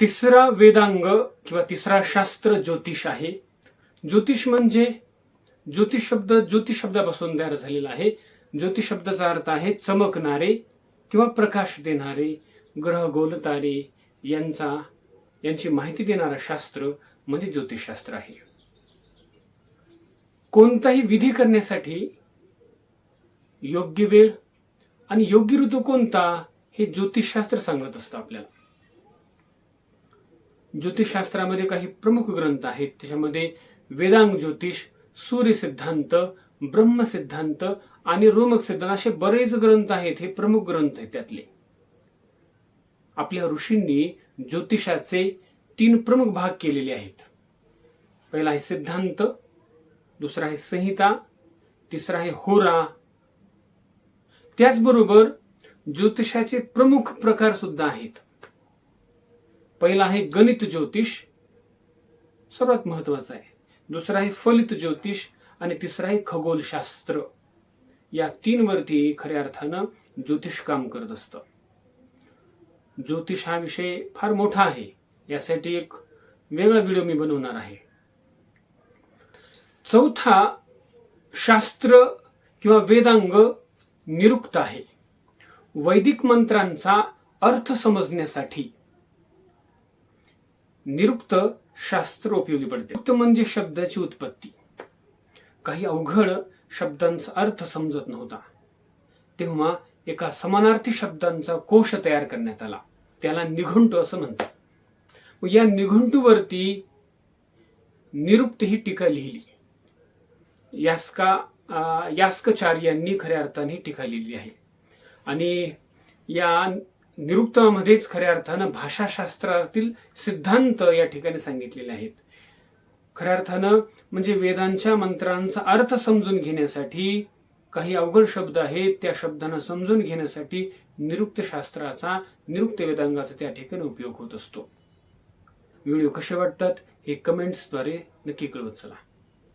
तिसरा वेदांग किंवा तिसरा शास्त्र ज्योतिष आहे. ज्योतिष म्हणजे ज्योतिष शब्द ज्योतिष शब्दापासून तयार झालेला आहे. ज्योतिष शब्दाचा अर्थ आहे चमकणारे किंवा प्रकाश देणारे ग्रह गोलतारे यांचा यांची माहिती देणारा शास्त्र म्हणजे ज्योतिषशास्त्र आहे. कोणताही विधी करण्यासाठी योग्य वेळ आणि योग्य ऋतू कोणता हे ज्योतिषशास्त्र सांगत असतं आपल्याला. ज्योतिषशास्त्रामध्ये काही प्रमुख ग्रंथ आहेत. त्याच्यामध्ये वेदांग ज्योतिष सूर्य सिद्धांत ब्रह्म सिद्धांत आणि रोमक सिद्धांत असे बरेच ग्रंथ आहेत. हे प्रमुख ग्रंथ आहेत त्यातले. आपल्या ऋषींनी ज्योतिषाचे तीन प्रमुख भाग केलेले आहेत. पहिला आहे सिद्धांत दुसरा आहे संहिता तिसरा आहे होरा. त्याचबरोबर ज्योतिषाचे प्रमुख प्रकार सुद्धा आहेत. पहिला आहे गणित ज्योतिष. सर्वात महत्वाचं आहे. दुसरा आहे फलित ज्योतिष आणि तिसरा आहे खगोलशास्त्र. या तीन वरती खऱ्या अर्थानं ज्योतिष काम करत असतं. ज्योतिष हा विषय फार मोठा आहे. यासाठी एक वेगळा व्हिडिओ मी बनवणार आहे. चौथा शास्त्र किंवा वेदांग निरुक्त आहे. वैदिक मंत्रांचा अर्थ समजण्यासाठी निरुक्त शास्त्र उपयोगी पडते. निरुक्त म्हणजे शब्दाची उत्पत्ती. काही अवघड शब्दांचा अर्थ समजत नव्हता. तेव्हा एका समानार्थी शब्दांचा कोश तयार करण्यात आला. त्याला निघंटू असं म्हणतात. या निघंटूवरती निरुक्त ही टीका लिहिली. यास्का यास्कचार्यांनी खऱ्या अर्थाने ही टीका लिहिली आहे. आणि या निरुक्तामध्येच खऱ्या अर्थानं भाषाशास्त्रातील सिद्धांत या ठिकाणी सांगितलेले आहेत. खऱ्या अर्थानं म्हणजे वेदांच्या मंत्रांचा अर्थ समजून घेण्यासाठी काही अवघड शब्द आहेत त्या शब्दांना समजून घेण्यासाठी निरुक्त शास्त्राचा निरुक्त वेदांगाचा त्या ठिकाणी उपयोग होत असतो. व्हिडिओ कसे वाटतात हे कमेंट्सद्वारे नक्की कळवत चला.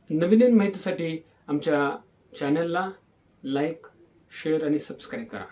नवीन नवीन माहितीसाठी आमच्या चॅनलला लाईक शेअर आणि सबस्क्राईब करा.